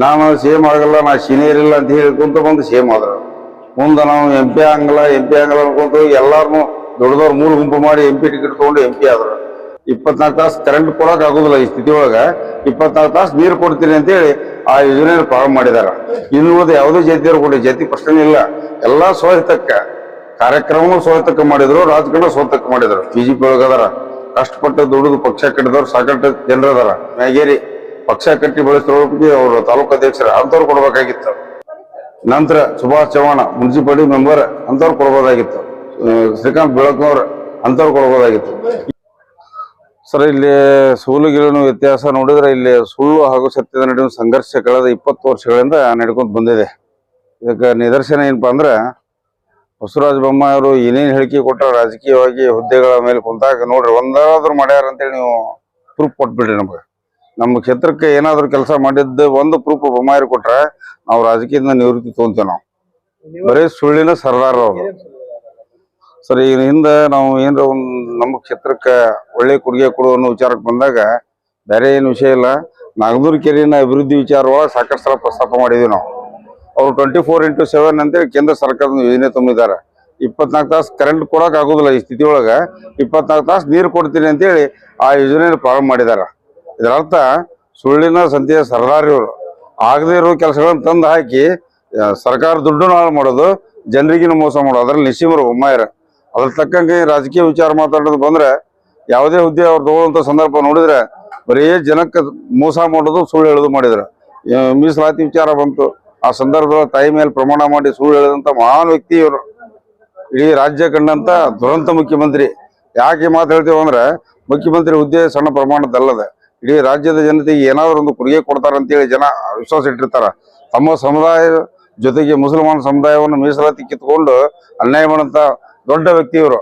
ನಾನು ಸೇಮ್ ಆಗಲ್ಲ, ನಾ ಸೀನಿಯರ್ ಇಲ್ಲ ಅಂತ ಹೇಳ್ಕೊಂತ ಬಂದು ಸೇಮ್ ಆದ್ರು. ಮುಂದೆ ನಾವು ಎಂ ಪಿ ಆಗಲ್ಲ ಎಂ ಪಿ ಆಗಲ್ಲ ಅನ್ಕೊಂತ ಎಲ್ಲಾರನು ದೊಡ್ಡದವ್ರು ಮೂರು ಗುಂಪು ಮಾಡಿ ಎಂ ಪಿ ಟಿಕೆಟ್ ತಗೊಂಡು ಎಂ ಪಿ ಆದ್ರು. ಇಪ್ಪತ್ನಾಲ್ಕು ತಾಸು ಕರೆಂಟ್ ಕೊಡಕ್ ಆಗುದಿಲ್ಲ ಈ ಸ್ಥಿತಿ ಒಳಗೆ. ಇಪ್ಪತ್ನಾಲ್ಕು ತಾಸು ನೀರು ಕೊಡ್ತೀನಿ ಅಂತೇಳಿ ಆ ಯೋಜನೆ ಪ್ರಾರಂಭ ಮಾಡಿದಾರ. ಇನ್ನು ಉಳಿದ ಯಾವುದೇ ಜಾತಿಯವರು ಕೊಡಿ ಜಾತಿ ಪ್ರಶ್ನೆ ಇಲ್ಲ. ಎಲ್ಲಾ ಸ್ವಹಿತಕ್ಕ ಕಾರ್ಯಕ್ರಮವೂ ಸ್ವಹಿತಕ್ಕ ಮಾಡಿದ್ರು, ರಾಜಕಾರಣ ಸ್ವತಕ್ಕ ಮಾಡಿದ್ರು. ಬಿಜೆಪಿ ಒಳಗದಾರ ಕಷ್ಟಪಟ್ಟು ದುಡಿದು ಪಕ್ಷ ಕಟ್ಟಿದವ್ರು ಸಾಕಷ್ಟು ಜನರದಾರ ಮ್ಯಾಗೇರಿ. ಪಕ್ಷ ಕಟ್ಟಿ ಬೆಳೆಸಿರೋರ್ಗೆ ಅವರು ತಾಲೂಕು ಅಧ್ಯಕ್ಷರ ಅಂತವ್ರು ಕೊಡಬೇಕಾಗಿತ್ತು. ನಂತರ ಸುಭಾಷ್ ಚವ್ಹಾಣ, ಮುನ್ಸಿಪಾಲಿಟಿ ಮೆಂಬರ್ ಅಂತವ್ರು ಕೊಡ್ಬೋದಾಗಿತ್ತು. ಶ್ರೀಕಾಂತ್ ಬೆಳಕ್ನವ್ರ ಅಂಥವ್ರು ಕೊಡ್ಬೋದಾಗಿತ್ತು. ಸರ್, ಇಲ್ಲಿ ಗಿಳಿನ ವ್ಯತ್ಯಾಸ ನೋಡಿದ್ರೆ ಇಲ್ಲಿ ಸುಳ್ಳು ಹಾಗೂ ಸತ್ಯದ ನಡುವಿನ ಸಂಘರ್ಷ ಕಳೆದ ಇಪ್ಪತ್ತು ವರ್ಷಗಳಿಂದ ನಡ್ಕೊಂತ ಬಂದಿದೆ. ಇದಕ್ಕೆ ನಿದರ್ಶನ ಏನಪ್ಪಾ ಅಂದ್ರೆ, ಬಸವರಾಜ ಬೊಮ್ಮಾಯಿ ಅವರು ಏನೇನು ಹೇಳಿಕೆ ಕೊಟ್ಟ ರಾಜಕೀಯವಾಗಿ ಹುದ್ದೆಗಳ ಮೇಲೆ ಕುಂತಾಗ ನೋಡ್ರಿ ಒಂದಾದ್ರೂ ಮಾಡ್ಯಾರ ಅಂತೇಳಿ ನೀವು ಪ್ರೂಫ್ ಕೊಟ್ಬಿಡ್ರಿ ನಮ್ಗೆ. ನಮ್ಮ ಕ್ಷೇತ್ರಕ್ಕೆ ಏನಾದ್ರು ಕೆಲಸ ಮಾಡಿದ್ದ ಒಂದು ಪ್ರೂಫ್ ಬೊಮ್ಮಾಯಿ ಕೊಟ್ರೆ ನಾವು ರಾಜಕೀಯದಿಂದ ನಿವೃತ್ತಿ ತೊಗೊಂತೀವಿ ನಾವು. ಬರೀ ಸುಳ್ಳಿನ ಸರ್ದಾರ ಅವರು. ಸರ್ ಈಗ ಹಿಂದೆ ನಾವು ಏನರ ಒಂದು ನಮ್ಮ ಕ್ಷೇತ್ರಕ್ಕೆ ಒಳ್ಳೆ ಕೊಡುಗೆ ಕೊಡುವ ಅನ್ನೋ ವಿಚಾರಕ್ಕೆ ಬಂದಾಗ ಬೇರೆ ಏನು ವಿಷಯ ಇಲ್ಲ. ನಾಗದೂರ್ ಕೆರೆನ ಅಭಿವೃದ್ಧಿ ವಿಚಾರ ಒಳಗೆ ಸಾಕಷ್ಟು ಸಲ ಪ್ರಸ್ತಾಪ ಮಾಡಿದ್ವಿ ನಾವು. ಅವ್ರು ಟ್ವೆಂಟಿ ಫೋರ್ ಇಂಟು ಸೆವೆನ್ ಅಂತೇಳಿ ಕೇಂದ್ರ ಸರ್ಕಾರದ ಯೋಜನೆ ತುಂಬಿದ್ದಾರೆ. ಇಪ್ಪತ್ನಾಲ್ಕು ತಾಸು ಕರೆಂಟ್ ಕೊಡಕ್ ಆಗೋದಿಲ್ಲ ಈ ಸ್ಥಿತಿ ಒಳಗೆ ಇಪ್ಪತ್ನಾಲ್ಕು ತಾಸು ನೀರು ಕೊಡ್ತೀನಿ ಅಂತೇಳಿ ಆ ಯೋಜನೆಯನ್ನು ಪ್ರಾರಂಭ ಮಾಡಿದಾರ ಇದರ ಅರ್ಥ ಸುಳ್ಳಿನ ಸಂತೆಯ ಸರ್ದಾರ್ ಇವರು. ಆಗದೇ ಇರೋ ಕೆಲಸಗಳನ್ನು ತಂದು ಹಾಕಿ ಸರ್ಕಾರ ದುಡ್ಡನ್ನು ಹಾಳು ಮಾಡೋದು, ಜನರಿಗಿನ ಮೋಸ ಮಾಡೋದು, ಅದ್ರಲ್ಲಿ ನಿಸೀಮರು ಒಮ್ಮಾಯರ. ಅದ್ರ ತಕ್ಕಂಗೆ ರಾಜಕೀಯ ವಿಚಾರ ಮಾತಾಡೋದು ಬಂದ್ರೆ, ಯಾವುದೇ ಹುದ್ದೆ ಅವ್ರು ತಗೊಳ್ಳುವಂಥ ಸಂದರ್ಭ ನೋಡಿದ್ರೆ, ಬರೀ ಜನಕ್ಕೆ ಮೋಸ ಮಾಡೋದು ಸುಳ್ಳು ಹೇಳೋದು ಮಾಡಿದ್ರು. ಮೀಸಲಾತಿ ವಿಚಾರ ಬಂತು. ಆ ಸಂದರ್ಭದಲ್ಲಿ ತಾಯಿ ಮೇಲೆ ಪ್ರಮಾಣ ಮಾಡಿ ಸುಳ್ಳು ಹೇಳಿದಂತ ಮಹಾನ್ ವ್ಯಕ್ತಿ ಇವರು. ಇಡೀ ರಾಜ್ಯ ಕಂಡಂತ ದುರಂತ ಮುಖ್ಯಮಂತ್ರಿ. ಯಾಕೆ ಮಾತು ಮುಖ್ಯಮಂತ್ರಿ ಹುದ್ದೆ ಸಣ್ಣ ಪ್ರಮಾಣದಲ್ಲದೆ. ಇಡೀ ರಾಜ್ಯದ ಜನತೆಗೆ ಏನಾದ್ರು ಒಂದು ಕೊಡುಗೆ ಕೊಡ್ತಾರ ಅಂತೇಳಿ ಜನ ವಿಶ್ವಾಸ ಇಟ್ಟಿರ್ತಾರ. ತಮ್ಮ ಸಮುದಾಯ ಜೊತೆಗೆ ಮುಸಲ್ಮಾನ ಸಮುದಾಯವನ್ನು ಮೀಸಲಾತಿ ಕಿತ್ಕೊಂಡು ಅನ್ಯಾಯ ಮಾಡಂತ ದೊಡ್ಡ ವ್ಯಕ್ತಿ ಇವರು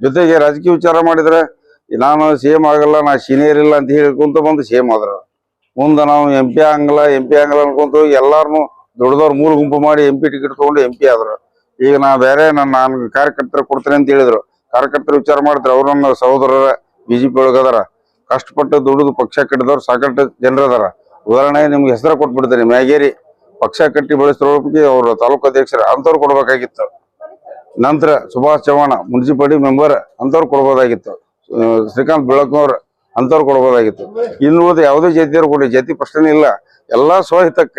ಜೊತೆಗೆ ರಾಜಕೀಯ ವಿಚಾರ ಮಾಡಿದ್ರೆ, ನಾನು ಸೇಮ್ ಆಗಲ್ಲ, ನಾ ಸೀನಿಯರ್ ಇಲ್ಲ ಅಂತ ಹೇಳ್ಕೊಂತ ಬಂದು ಸೇಮ್ ಆದ್ರ. ಮುಂದೆ ನಾವು ಎಂ ಪಿ ಆಗಲ್ಲ ಎಂ ಪಿ ಆಗಲ್ಲ ಅನ್ಕೊಂತ ಎಲ್ಲಾರನು ದೊಡ್ಡದವ್ರು ಮೂರು ಗುಂಪು ಮಾಡಿ ಎಂ ಪಿ ಟಿಕೆಟ್ ತಗೊಂಡು ಎಂ ಪಿ ಆದ್ರು. ಈಗ ನಾ ಬೇರೆ ನಾನು ನಾನು ಕಾರ್ಯಕರ್ತರ ಕೊಡ್ತೇನೆ ಅಂತ ಹೇಳಿದ್ರು. ಕಾರ್ಯಕರ್ತರು ವಿಚಾರ ಮಾಡಿದ್ರೆ ಅವ್ರು ನನ್ನ ಸಹೋದರರ ಬಿಜೆಪಿ ಒಳಗದಾರ ಕಷ್ಟಪಟ್ಟು ದುಡಿದು ಪಕ್ಷ ಕಟ್ಟಿದವ್ರು ಸಾಕಷ್ಟು ಜನರದಾರ. ಉದಾಹರಣೆಗೆ ಉದಾಹರಣೆ ನಿಮ್ಗೆ ಹೆಸರು ಕೊಟ್ಬಿಡ್ತೀನಿ, ಮ್ಯಾಗೇರಿ. ಪಕ್ಷ ಕಟ್ಟಿ ಬೆಳೆಸಿರೋಕೆ ಅವರು ತಾಲೂಕು ಅಧ್ಯಕ್ಷರ ಅಂತವ್ರು ಕೊಡ್ಬೇಕಾಗಿತ್ತು. ನಂತರ ಸುಭಾಷ್ ಚವ್ಹಾಣ, ಮುನ್ಸಿಪಾಲಿಟಿ ಮೆಂಬರ್ ಅಂತವ್ರು ಕೊಡ್ಬೋದಾಗಿತ್ತು. ಶ್ರೀಕಾಂತ್ ಬೆಳಕ್ನವ್ರ ಅಂತವ್ರು ಕೊಡ್ಬೋದಾಗಿತ್ತು. ಇನ್ನು ಯಾವುದೇ ಜಾತಿಯವರು ಕೊಡಿ ಜಾತಿ ಪ್ರಶ್ನೆ ಇಲ್ಲ. ಎಲ್ಲಾ ಸ್ವಹಿತಕ್ಕ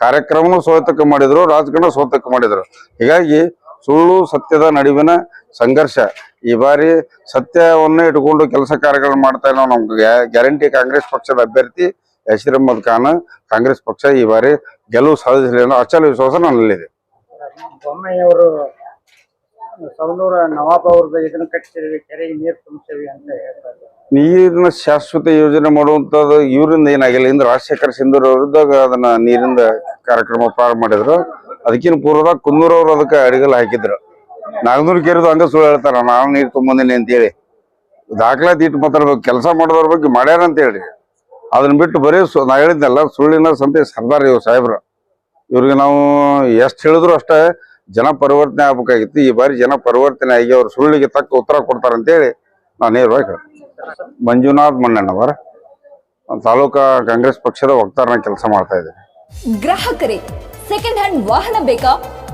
ಕಾರ್ಯಕ್ರಮನೂ ಸ್ವಹಿತಕ್ಕೆ ಮಾಡಿದ್ರು, ರಾಜಕಾರಣ ಸ್ವತಕ್ಕೆ ಮಾಡಿದ್ರು. ಹೀಗಾಗಿ ಸುಳ್ಳು ಸತ್ಯದ ನಡುವಿನ ಸಂಘರ್ಷ. ಈ ಬಾರಿ ಸತ್ಯವನ್ನು ಇಟ್ಕೊಂಡು ಕೆಲಸ ಕಾರ್ಯಗಳನ್ನು ಮಾಡ್ತಾ ಇಲ್ಲ ನಮ್ಗೆ ಗ್ಯಾರಂಟಿ ಕಾಂಗ್ರೆಸ್ ಪಕ್ಷದ ಅಭ್ಯರ್ಥಿ ಯಶೀರ್ ಅಹಮದ್ ಖಾನ್ ಕಾಂಗ್ರೆಸ್ ಪಕ್ಷ ಈ ಬಾರಿ ಗೆಲುವು ಸಾಧಿಸಲಿ ಅನ್ನೋ ಅಚಲ ವಿಶ್ವಾಸ ನನ್ನಲ್ಲಿದೆ. ಬೊಮ್ಮೆಯವರು ಸವಣೂರ ನವಾಬ್ ಅವ್ರದ್ದು ಇದನ್ನ ಕಟ್ಟಿಸಿದ್ವಿ ಕೆರೆಗೆ ನೀರು ತುಂಬಿಸಿವಿ ಅಂತ ಹೇಳ್ತಾರೆ. ನೀರಿನ ಶಾಶ್ವತ ಯೋಜನೆ ಮಾಡುವಂಥದ್ದು ಇವರಿಂದ ಏನಾಗಿಲ್ಲ. ಇಂದ್ರ ರಾಜಶೇಖರ್ ಸಿಂಧೂರ್ ಅವ್ರದ್ದಾಗ ಅದನ್ನ ನೀರಿಂದ ಕಾರ್ಯಕ್ರಮ ಪ್ರಾರಂಭ ಮಾಡಿದ್ರು. ಅದಕ್ಕಿಂತ ಪೂರ್ವದಾಗ ಕುಂದೂರವ್ರು ಅವ್ರು ಅದಕ್ಕೆ ಅಡಿಗಲ್ ಹಾಕಿದ್ರು. ನಾಗನೂರ್ ಕೇರಿದು ಹಂಗ ಸುಳ್ಳು ಹೇಳ್ತಾರ ನಾನು ನೀರು ತುಂಬಂದಿನಿ ಅಂತೇಳಿ. ದಾಖಲಾತಿ ಇಟ್ಟು ಮಾತಾಡ್ಬೇಕು, ಕೆಲಸ ಮಾಡೋದ್ರ ಬಗ್ಗೆ ಮಾಡ್ಯಾರ ಅಂತ ಹೇಳ್ರಿ ಅದನ್ನ ಬಿಟ್ಟು ಬರೀ ನಾ ಹೇಳಿದ್ನಲ್ಲ, ಸುಳ್ಳಿನ ಸಂತೆ ಸರ್ದಾರ್ ಇವ್ರು ಸಾಹೇಬ್ರು. ಇವ್ರಿಗೆ ನಾವು ಎಷ್ಟು ಹೇಳಿದ್ರು ಅಷ್ಟೇ ಜನ ಪರಿವರ್ತನೆ ಆಗ್ಬೇಕಾಗಿತ್ತು. ಈ ಬಾರಿ ಜನ ಪರಿವರ್ತನೆ ಆಗಿ ಅವ್ರು ಸುಳ್ಳಿಗೆ ತಕ್ಕ ಉತ್ತರ ಕೊಡ್ತಾರ ಅಂತೇಳಿ ನಾನು ನೇರವಾಗಿ ಹೇಳ್ತೀನಿ. ಮಂಜುನಾಥ್ ಮಣ್ಣಣ್ಣವರ ತಾಲೂಕಾ ಕಾಂಗ್ರೆಸ್ ಪಕ್ಷದ ವಕ್ತಾರನ ಕೆಲಸ ಮಾಡ್ತಾ ಇದ್ದೀನಿ. ಗ್ರಾಹಕರೇ ಸೆಕೆಂಡ್ ಹ್ಯಾಂಡ್ ವಾಹನ ಬೇಕಾ?